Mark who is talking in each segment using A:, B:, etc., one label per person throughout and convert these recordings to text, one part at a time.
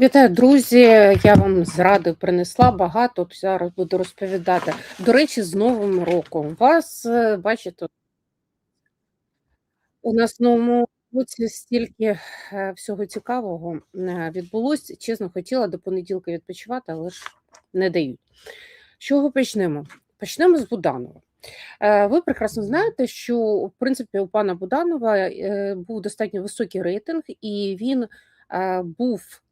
A: Вітаю, друзі! Я вам зради принесла багато. Зараз буду розповідати. До речі, з Новим роком. Вас е, бачите, у нас новому році стільки е, всього цікавого е, відбулось. Чесно, хотіла до понеділка відпочивати, але ж не дають. З чого почнемо? Почнемо з Буданова. Ви прекрасно знаєте, що в принципі у пана Буданова був достатньо високий рейтинг, і він був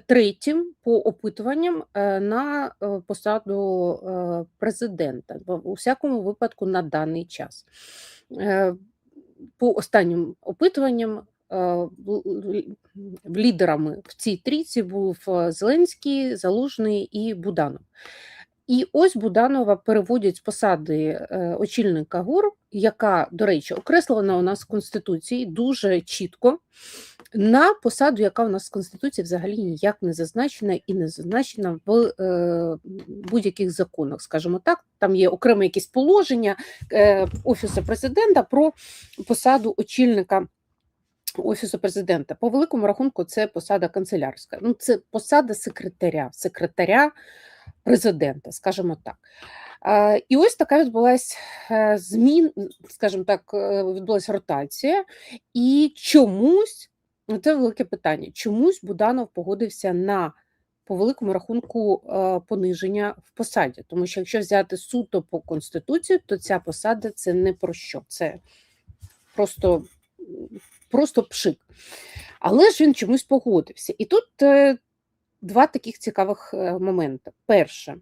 A: третім по опитуванням е, на е, посаду е, президента, у всякому випадку на даний час. По останнім опитуванням лідерами в цій трійці був Зеленський, Залужний і Буданов. І ось Буданова переводять з посади очільника ГУР, яка, до речі, окреслена у нас в Конституції дуже чітко, на посаду, яка у нас в Конституції взагалі ніяк не зазначена і не зазначена в е, будь-яких законах, скажімо так. Там є окреме якісь положення е, Офісу президента про посаду очільника. Офісу президента по великому рахунку це посада канцелярська. Ну це посада секретаря, секретаря президента, скажімо так. І ось така відбулася е, змін, скажімо так, е, відбулася ротація, і чомусь це велике питання. Чомусь Буданов погодився на по великому рахунку е, пониження в посаді, тому що якщо взяти суто по конституції, то ця посада це не про що, це просто, просто пшик. Але ж він чомусь погодився. І тут е, два таких цікавих е, моменти. Перше,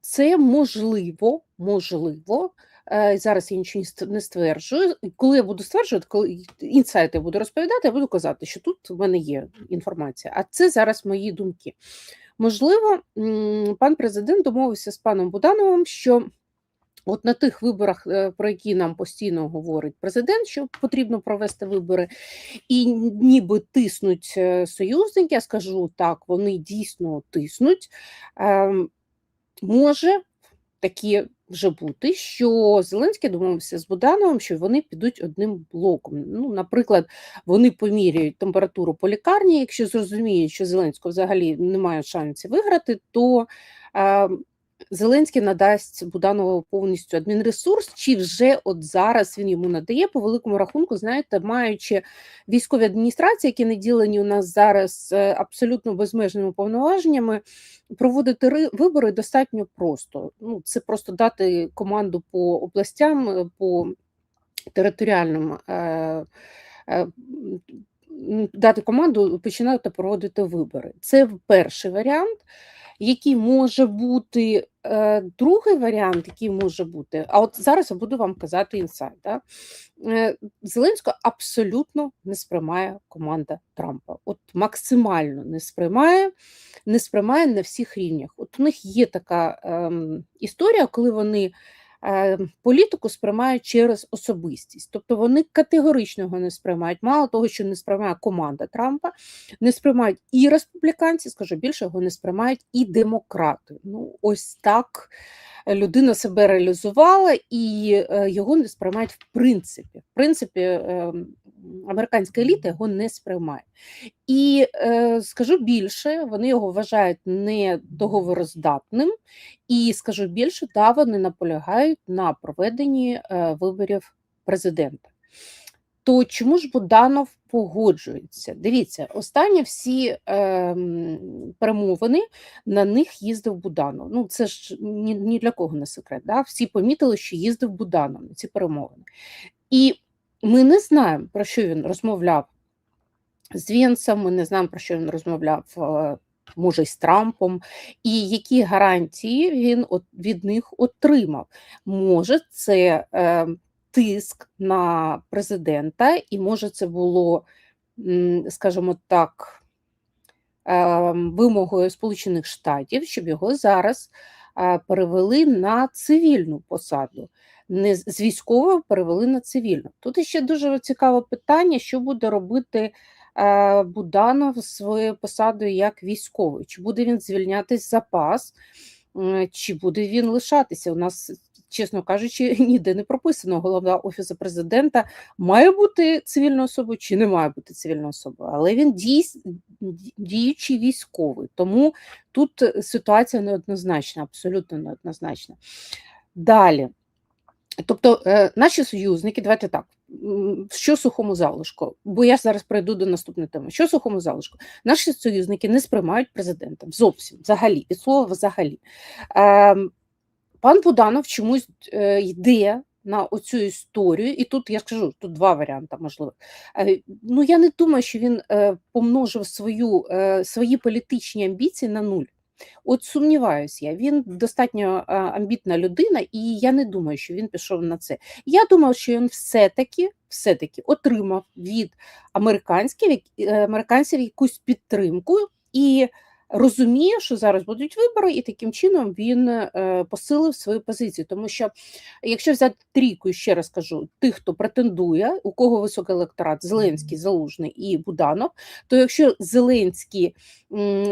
A: це можливо, можливо. Е, Зараз я нічого не стверджую. Коли я буду стверджувати, коли інсайти буду розповідати, я буду казати, що тут в мене є інформація. А це зараз мої думки. Можливо, пан президент домовився з паном Будановим, що От на тих виборах, е, про які нам постійно говорить президент, що потрібно провести вибори, і ніби тиснуть е, союзники, я скажу так, вони дійсно тиснуть. Ем, Може таке вже бути, що Зеленський домовився з Будановим, що вони підуть одним блоком. Ну, наприклад, вони поміряють температуру по лікарні. Якщо зрозуміють, що Зеленського взагалі немає шансів виграти, то е, Зеленський надасть Буданову повністю адмінресурс, чи вже от зараз він йому надає по великому рахунку, знаєте, маючи військові адміністрації, які наділені у нас зараз е, абсолютно безмежними повноваженнями, проводити вибори достатньо просто. Ну, це просто дати команду по областям, е, по територіальним. Е, е, Дати команду починати проводити вибори. Це перший варіант, який може бути. Е, Другий варіант, який може бути, а от зараз я буду вам казати інсайт. Да? Е, Зеленського абсолютно не сприймає команда Трампа. От максимально не сприймає, не сприймає на всіх рівнях. От у них є така е, історія, коли вони політику сприймають через особистість. Тобто вони категорично його не сприймають. Мало того, що не сприймає команда Трампа, не сприймають і республіканці, скажу більше, його не сприймають і демократи. Ну, ось так людина себе реалізувала, і е, його не сприймають в принципі. В принципі, е, американська еліта його не сприймає. І е, скажу більше, вони його вважають недоговороздатним, і скажу більше, да, вони наполягають на проведенні е, виборів президента. То чому ж Буданов погоджується? Дивіться, останні всі ем, перемовини на них їздив Буданов. Ну це ж ні, ні для кого не секрет. Да? Всі помітили, що їздив Буданов на ці перемовини. І ми не знаємо, про що він розмовляв з Вєнцем, ми не знаємо, про що він розмовляв. е, Може, й з Трампом, і які гарантії він від них отримав. Може, це е, тиск на президента, і може, це було, скажімо так, е, вимогою Сполучених Штатів, щоб його зараз е, перевели на цивільну посаду. Не з військової перевели на цивільну. Тут ще дуже цікаве питання, що буде робити е, Буданов з своєю посадою як військовий. Чи буде він звільнятись запас, чи буде він лишатися? У нас чесно кажучи, ніде не прописано. Голова офісу президента має бути цивільною особою чи не має бути цивільною особою, але він дій, діючий військовий. Тому тут ситуація неоднозначна, абсолютно неоднозначна. Далі. Тобто, е, наші союзники, давайте так, що сухому залишку, бо я зараз перейду до наступної теми. Що сухому залишку? Наші союзники не сприймають президента зовсім, взагалі, від слова взагалі. Е, пан Буданов чомусь е, йде на оцю історію, і тут я скажу, тут два варіанти можливо. Е, ну я не думаю, що він помножив свою, свої політичні амбіції на нуль. От сумніваюсь я, він достатньо амбітна людина, і я не думаю, що він пішов на це. Я думаю, що він все-таки все-таки отримав від американських е, американців якусь підтримку і розуміє, що зараз будуть вибори, і таким чином він е, посилив свою позицію. Тому що, якщо взяти трійку, ще раз кажу, тих, хто претендує, у кого високий електорат Зеленський, Залужний і Буданов, то якщо Зеленський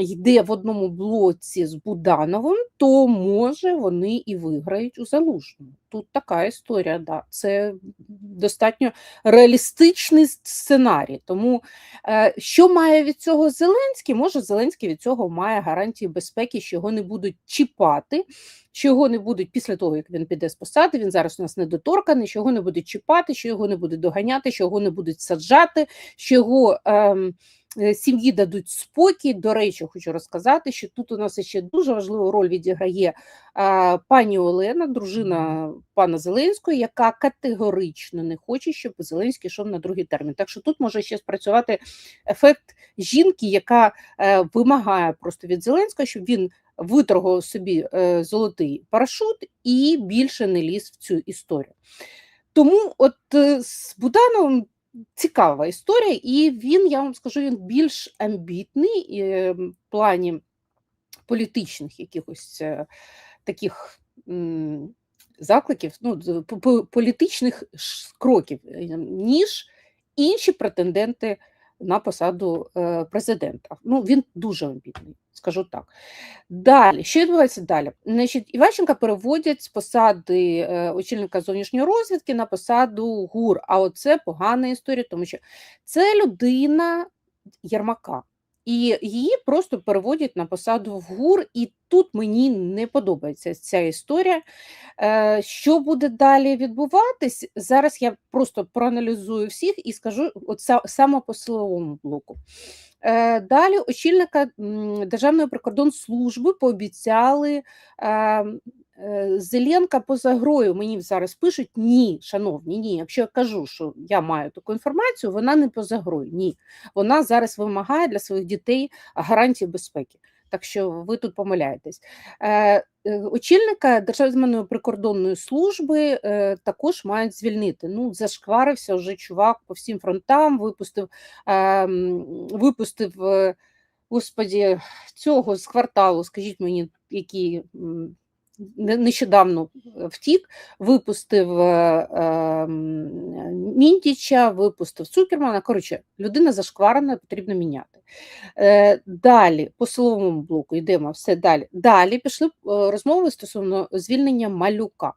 A: йде в одному блоці з Будановим, то може вони і виграють у Залужному. Тут така історія, да. це достатньо реалістичний сценарій. Тому е, що має від цього Зеленський? Може, Зеленський від цього має гарантії безпеки, що його не будуть чіпати, що його не будуть після того, як він піде з посади. Він зараз у нас недоторканий, що його не будуть чіпати, що його не будуть доганяти, що його не будуть саджати, що його. Е, Е, сім'ї дадуть спокій. До речі, хочу розказати, що тут у нас ще дуже важливу роль відіграє пані Олена, дружина пана Зеленського, яка категорично не хоче, щоб Зеленський йшов на другий термін. Так що тут може ще спрацювати ефект жінки, яка е, вимагає просто від Зеленського, щоб він виторгував собі е, золотий парашут і більше не ліз в цю історію. Тому, от е, з Будановим цікава історія, і він, я вам скажу, він більш амбітний е, в плані політичних якихось е, таких закликів, ну, політичних кроків, е, ніж інші претенденти на посаду президента. Ну, Він дуже амбітний скажу так. Далі, що відбувається далі? Значить, Іващенка переводять з посади е, очільника зовнішньої розвідки на посаду ГУР. А оце погана історія, тому що це людина Єрмака. І її просто переводять на посаду в ГУР, і тут мені не подобається ця історія. Е, що буде далі відбуватись? Зараз я просто проаналізую всіх і скажу от саме по силовому блоку. Е, далі очільника Державної прикордонслужби пообіцяли е, Зеленка поза грою. Мені зараз пишуть ні, шановні, ні. Якщо я кажу, що я маю таку інформацію, вона не поза грою. Ні. Вона зараз вимагає для своїх дітей гарантії безпеки так що ви тут помиляєтесь. Е, е, очільника Державної прикордонної служби е, також мають звільнити. Ну, зашкварився вже чувак по всім фронтам, випустив, випустив господі, цього з кварталу, скажіть мені, які нещодавно втік, випустив ем, Міндіча, випустив Цукермана. Коротше, людина зашкварена, потрібно міняти. Е, далі, по силовому блоку, йдемо все далі. Далі пішли е, розмови стосовно звільнення малюка.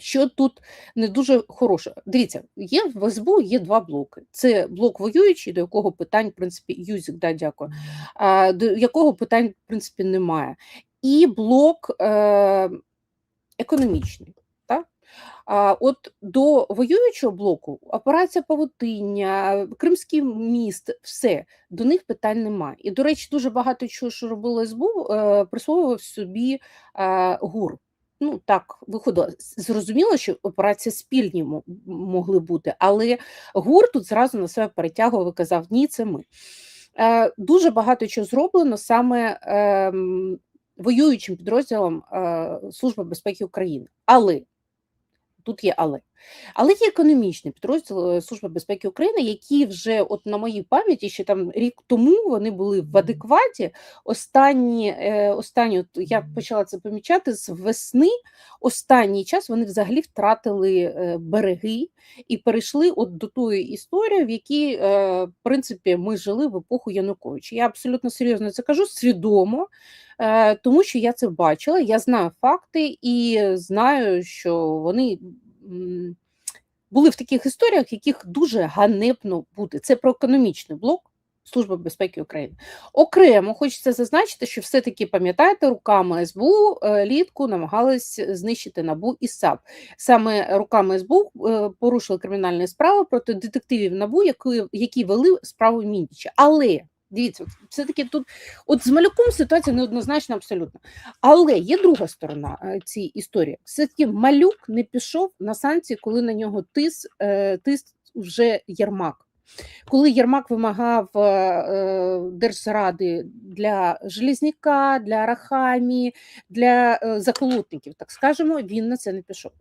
A: Що тут не дуже хороше. Дивіться, є в СБУ є два блоки. Це блок воюючий, до якого питань, в принципі, Юзик, да, дякую, а, до якого питань, в принципі, немає. І блок е, економічний. А от до воюючого блоку операція Павутиння, Кримський міст, все до них питань немає. І, до речі, дуже багато чого, що робило СБУ, е, присвоював собі е, ГУР. Ну так виходило. Зрозуміло, що операції спільні могли бути, але ГУР тут зразу на себе перетягував і казав: Ні, це ми. Е, дуже багато чого зроблено саме ем, воюючим підрозділом Служби безпеки України. Але тут є але. Але є економічний підрозділ е, Служби безпеки України, які вже, от на моїй пам'яті, ще там рік тому вони були в адекваті. Останні, е, останні от я почала це помічати з весни. Останній час вони взагалі втратили е, береги і перейшли от до тої історії, в якій, в принципі, ми жили в епоху Януковича. Я абсолютно серйозно це кажу, свідомо, тому що я це бачила, я знаю факти і знаю, що вони були в таких історіях, яких дуже ганебно бути. Це про економічний блок. Служби безпеки України окремо хочеться зазначити, що все-таки пам'ятаєте, руками СБУ е, літку намагались знищити набу і САП. Саме руками СБУ е, порушили кримінальні справи проти детективів набу, які, які вели справу Міндіча. Але дивіться, все-таки тут, от з малюком ситуація неоднозначна абсолютно. Але є друга сторона е, цієї історії. Все-таки малюк не пішов на санкції, коли на нього тис, е, тис вже Єрмак. Коли Єрмак вимагав е, е, держзради для Желізняка, для Рахамії, для е, заколотників, так скажемо, він на це не пішов.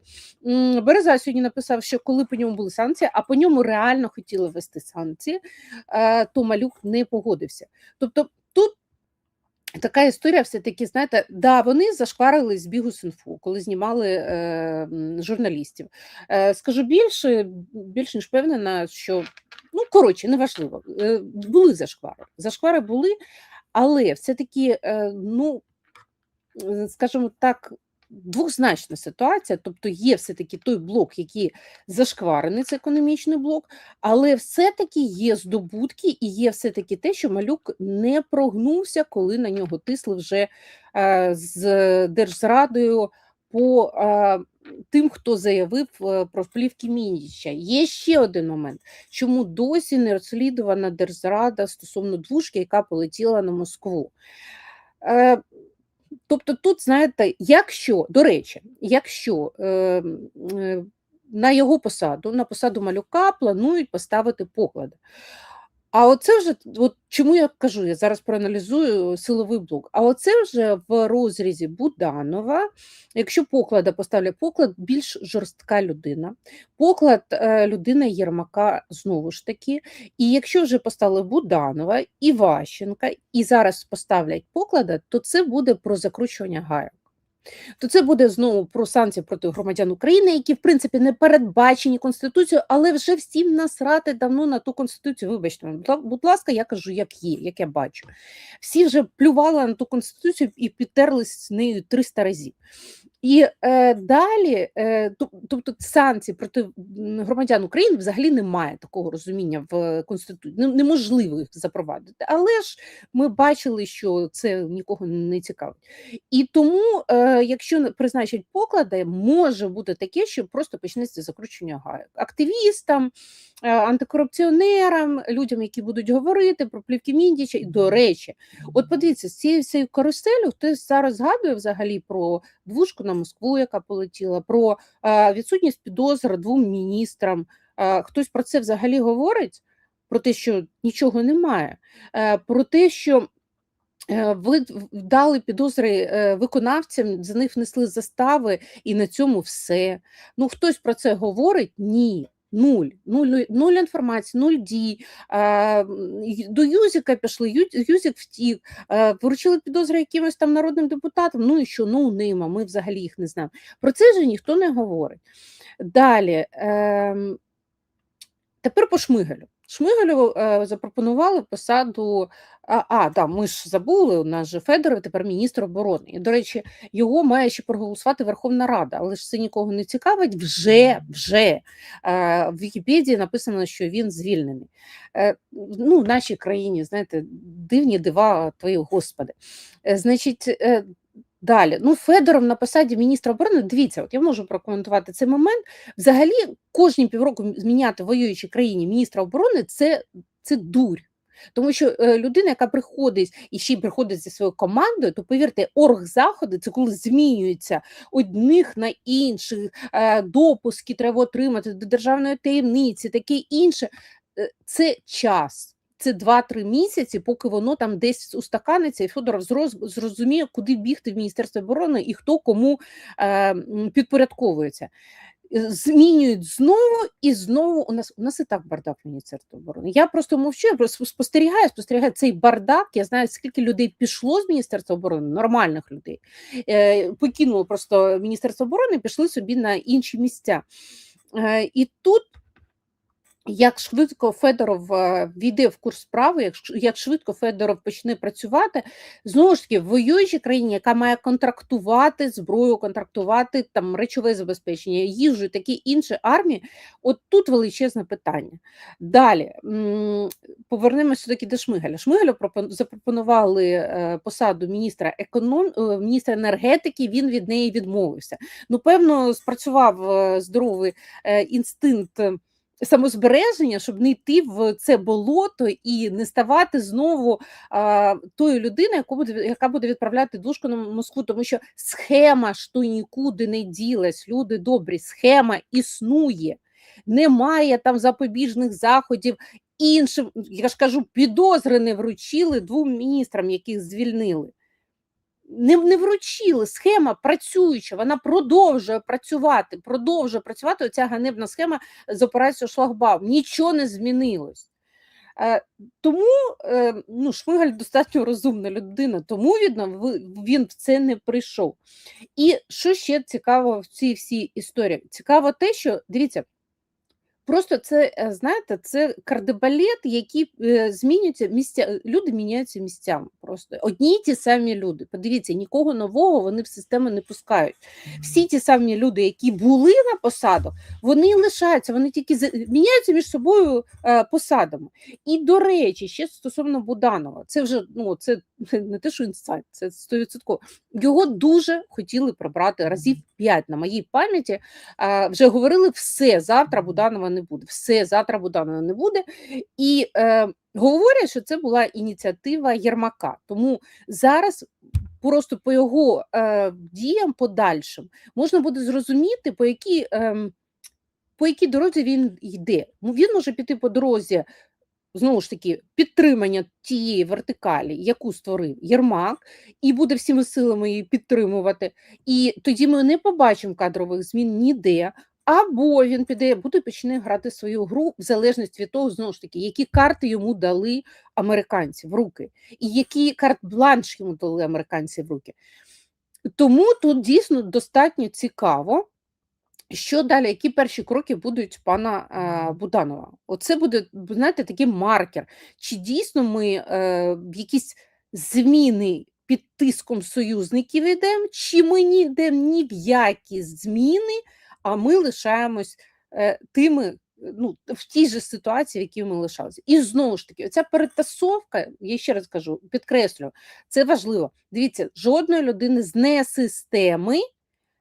A: Береза сьогодні написав, що коли по ньому були санкції, а по ньому реально хотіли ввести санкції, то малюк не погодився. Тобто тут така історія все-таки, знаєте, да, вони зашкварили з бігу синфу, коли знімали е, журналістів. Е, скажу більше, більш ніж впевнена, що ну коротше, неважливо. Е, були зашквари. Зашквари були, але все-таки, е, ну е, скажімо так. Двозначна ситуація, тобто є все-таки той блок, який зашкварений, це економічний блок, але все-таки є здобутки і є все-таки те, що малюк не прогнувся, коли на нього тисли вже з Держзрадою по тим, хто заявив е, про вплівки Мініча. Є ще один момент, чому досі не розслідувана Держзрада стосовно двушки, яка полетіла на Москву. Е, Тобто, тут, знаєте, якщо, до речі, якщо е, е, на його посаду, на посаду малюка планують поставити поклад. А оце вже, от чому я кажу, я зараз проаналізую силовий блок. А оце вже в розрізі Буданова, якщо поклада поставлять поклад, більш жорстка людина, поклад е, людина Єрмака знову ж таки. І якщо вже поставили Буданова, Іващенка, і зараз поставлять поклада, то це буде про закручування гайок то це буде знову про санкції проти громадян України, які в принципі не передбачені конституцією, але вже всім насрати давно на ту конституцію. Вибачте, будь ласка, я кажу, як є, як я бачу. Всі вже плювали на ту конституцію і підтерлись з нею 300 разів. І е, далі, е, тобто санкції проти громадян України взагалі немає такого розуміння в Конституції. Неможливо їх запровадити. Але ж ми бачили, що це нікого не цікавить. І тому, е, якщо призначать поклади, може бути таке, що просто почнеться закручення гайок. Активістам, антикорупціонерам, людям, які будуть говорити про плівки Міндіча. І до речі, от подивіться, з цією всією каруселю хтось зараз згадує взагалі про двушку на Москву, яка полетіла, про е, відсутність підозр двом міністрам. Е, хтось про це взагалі говорить? Про те, що нічого немає, е, про те, що ви дали підозри виконавцям, за них внесли застави, і на цьому все. Ну хтось про це говорить? Ні. Нуль, нуль, нуль інформації, нуль дій. До Юзіка пішли, Юзік втік, вручили підозри якимось там народним депутатам. Ну і що, ну нема, ми взагалі їх не знаємо. Про це вже ніхто не говорить. Далі, ем, тепер по Шмигалю. Шмигалю е, запропонували посаду. А, а да, ми ж забули, у нас же Федоров тепер міністр оборони. І, до речі, його має ще проголосувати Верховна Рада, але ж це нікого не цікавить. Вже вже е, в Вікіпедії написано, що він звільнений. Е, ну, В нашій країні, знаєте, дивні дива твої господи. Значить, Далі, ну Федоров на посаді міністра оборони, дивіться, от я можу прокоментувати цей момент. Взагалі, кожні півроку зміняти воюючій країні міністра оборони це це дурь. Тому що е, людина, яка приходить і ще й приходить зі своєю командою, то повірте, оргзаходи це коли змінюються одних на інших, е, допуски треба отримати до державної таємниці, таке інше. Е, це час це 2-3 місяці, поки воно там десь устаканиться, і Федоров зрозуміє, куди бігти в Міністерство оборони і хто кому е, підпорядковується. е, змінюють знову і знову. У нас у нас і так бардак в Міністерстві оборони. Я просто мовчу, я просто спостерігаю, спостерігаю цей бардак. Я знаю, скільки людей пішло з Міністерства оборони, нормальних людей, е, покинуло просто Міністерство оборони, пішли собі на інші місця. Е, І тут як швидко Федоров е, війде в курс справи, як, швидко Федоров почне працювати, знову ж таки, в воюючій країні, яка має контрактувати зброю, контрактувати там речове забезпечення, їжу такі інші армії, от тут величезне питання. Далі повернемося таки до Шмигаля. Шмигалю пропон- запропонували е, посаду міністра економ... е, міністра енергетики, він від неї відмовився. Ну, певно, спрацював здоровий інстинкт самозбереження, щоб не йти в це болото і не ставати знову а, тою людиною, яку буде, яка буде відправляти душку на Москву, тому що схема ж то нікуди не ділась. Люди добрі, схема існує. Немає там запобіжних заходів. Іншим, я ж кажу, підозри не вручили двом міністрам, яких звільнили не, не вручили. Схема працююча, вона продовжує працювати, продовжує працювати. Оця ганебна схема з операцією Шлагбаум. Нічого не змінилось. Е, тому е, ну, Шмигаль достатньо розумна людина, тому він в це не прийшов. І що ще цікаво в цій всій історії? Цікаво те, що дивіться. Просто це, е, знаєте, це кардебалет, який е, змінюється місця. Люди міняються місцями. Просто одні ті самі люди. Подивіться, нікого нового вони в систему не пускають. Всі ті самі люди, які були на посадах, вони лишаються, вони тільки міняються між собою е, посадами. І до речі, ще стосовно Буданова, це вже ну це не те, що інсайт, це 100%. Його дуже хотіли пробрати разів 5 на моїй пам'яті. Вже говорили все, завтра Буданова не буде. Все, завтра Буданова не буде. І е, говорять, що це була ініціатива Єрмака. Тому зараз просто по його е, діям подальшим можна буде зрозуміти, по якій, е, по якій дорозі він йде. Він може піти по дорозі. Знову ж таки, підтримання тієї вертикалі, яку створив Єрмак, і буде всіми силами її підтримувати. І тоді ми не побачимо кадрових змін ніде. Або він піде, буде почне грати свою гру в залежності від того, знову ж таки, які карти йому дали американці в руки, і які карт-бланш йому дали американці в руки. Тому тут дійсно достатньо цікаво, що далі, які перші кроки будуть пана е, Буданова? Оце буде, знаєте, такий маркер. Чи дійсно ми е, якісь зміни під тиском союзників йдемо, чи ми не йдемо ні в які зміни, а ми лишаємось е, тими, ну, в тій же ситуації, в якій ми лишалися. І знову ж таки, оця перетасовка, я ще раз кажу, підкреслю, це важливо. Дивіться, жодної людини з несистеми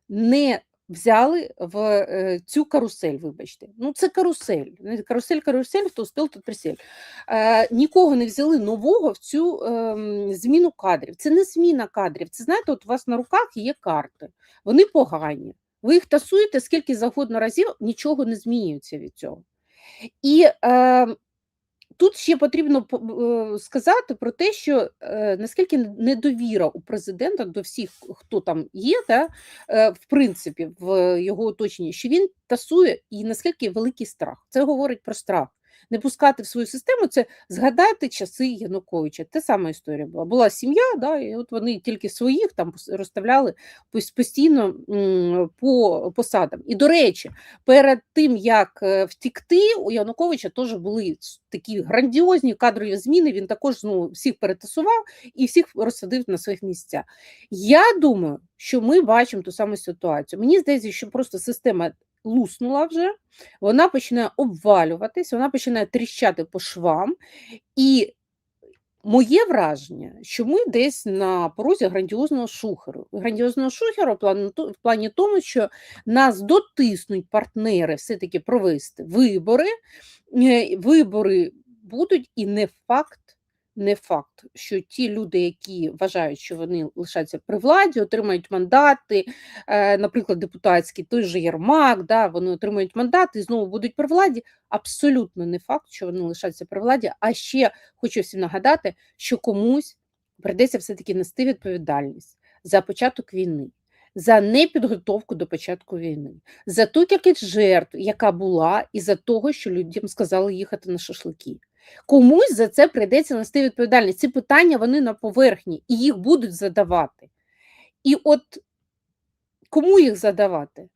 A: не взяли в е, цю карусель, вибачте. Ну, це карусель. Карусель, карусель, хто успів, тут присіль. Е, нікого не взяли нового в цю ем, зміну кадрів. Це не зміна кадрів. Це знаєте, от у вас на руках є карти. Вони погані. Ви їх тасуєте скільки завгодно разів, нічого не змінюється від цього. І е, тут ще потрібно е, сказати про те, що е, наскільки недовіра у президента до всіх, хто там є, да, е, в принципі, в його оточенні, що він тасує і наскільки великий страх. Це говорить про страх. Не пускати в свою систему це згадати часи Януковича. Те сама історія була. Була сім'я, да, і от вони тільки своїх там розставляли постійно по посадам. І до речі, перед тим як е, втікти, у Януковича теж були такі грандіозні кадрові зміни. Він також ну, всіх перетасував і всіх розсадив на своїх місця. Я думаю, що ми бачимо ту саму ситуацію. Мені здається, що просто система луснула вже, вона починає обвалюватись, вона починає тріщати по швам. І моє враження, що ми десь на порозі грандіозного шухеру. Грандіозного шухеру в плані, то- тому, що нас дотиснуть партнери все-таки провести вибори. Е, Вибори будуть, і не факт, не факт, що ті люди, які вважають, що вони лишаються при владі, отримають мандати, е, наприклад, депутатські, той же Єрмак, да, вони отримують мандати і знову будуть при владі. Абсолютно не факт, що вони лишаються при владі. А ще хочу всім нагадати, що комусь прийдеться все-таки нести відповідальність за початок війни. за непідготовку до початку війни, за ту кількість жертв, яка була, і за того, що людям сказали їхати на шашлики. Комусь за це прийдеться нести відповідальність. Ці питання вони на поверхні і їх будуть задавати. І от кому їх задавати?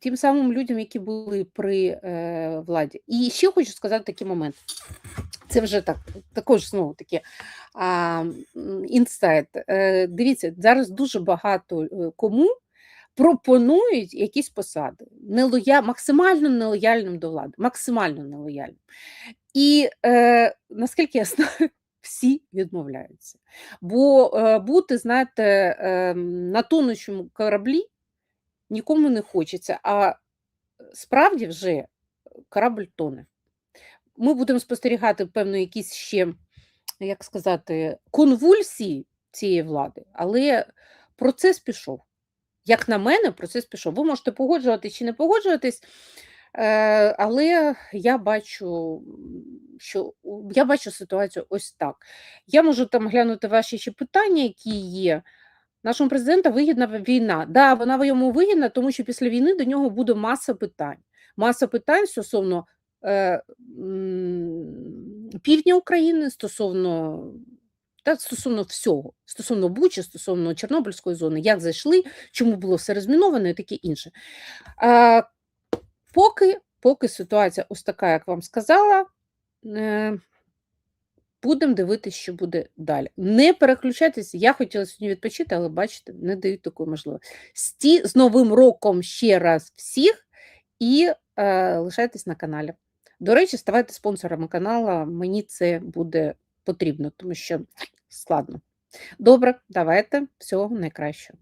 A: Тим самим людям, які були при е, владі. І ще хочу сказати такий момент. Це вже так, також знову таки інсайт. Е, дивіться, зараз дуже багато е, кому пропонують якісь посади, нелоя... максимально нелояльним до влади, максимально нелояльним. І е, наскільки я знаю, всі відмовляються. Бо е, бути, знаєте, е, на тонучому кораблі нікому не хочеться, а справді вже корабль тоне. Ми будемо спостерігати, певно, якісь ще, як сказати, конвульсії цієї влади, але процес пішов. Як на мене, процес пішов. Ви можете погоджуватись чи не погоджуватись, але я бачу, що я бачу ситуацію ось так. Я можу там глянути ваші ще питання, які є. Нашому президенту вигідна війна. Да, вона йому вигідна, тому що після війни до нього буде маса питань. Маса питань стосовно е, півдня України, стосовно та стосовно всього, стосовно Бучі, стосовно Чорнобильської зони, як зайшли, чому було все розміновано і таке інше. Поки, поки ситуація ось така, як вам сказала, е, будемо дивитися, що буде далі. Не переключайтесь. Я хотіла сьогодні відпочити, але бачите, не дають такої можливості. Сті з Новим роком ще раз всіх і е, лишайтесь на каналі. До речі, ставайте спонсорами каналу. Мені це буде потрібно, тому що складно. Добре, давайте всього найкращого.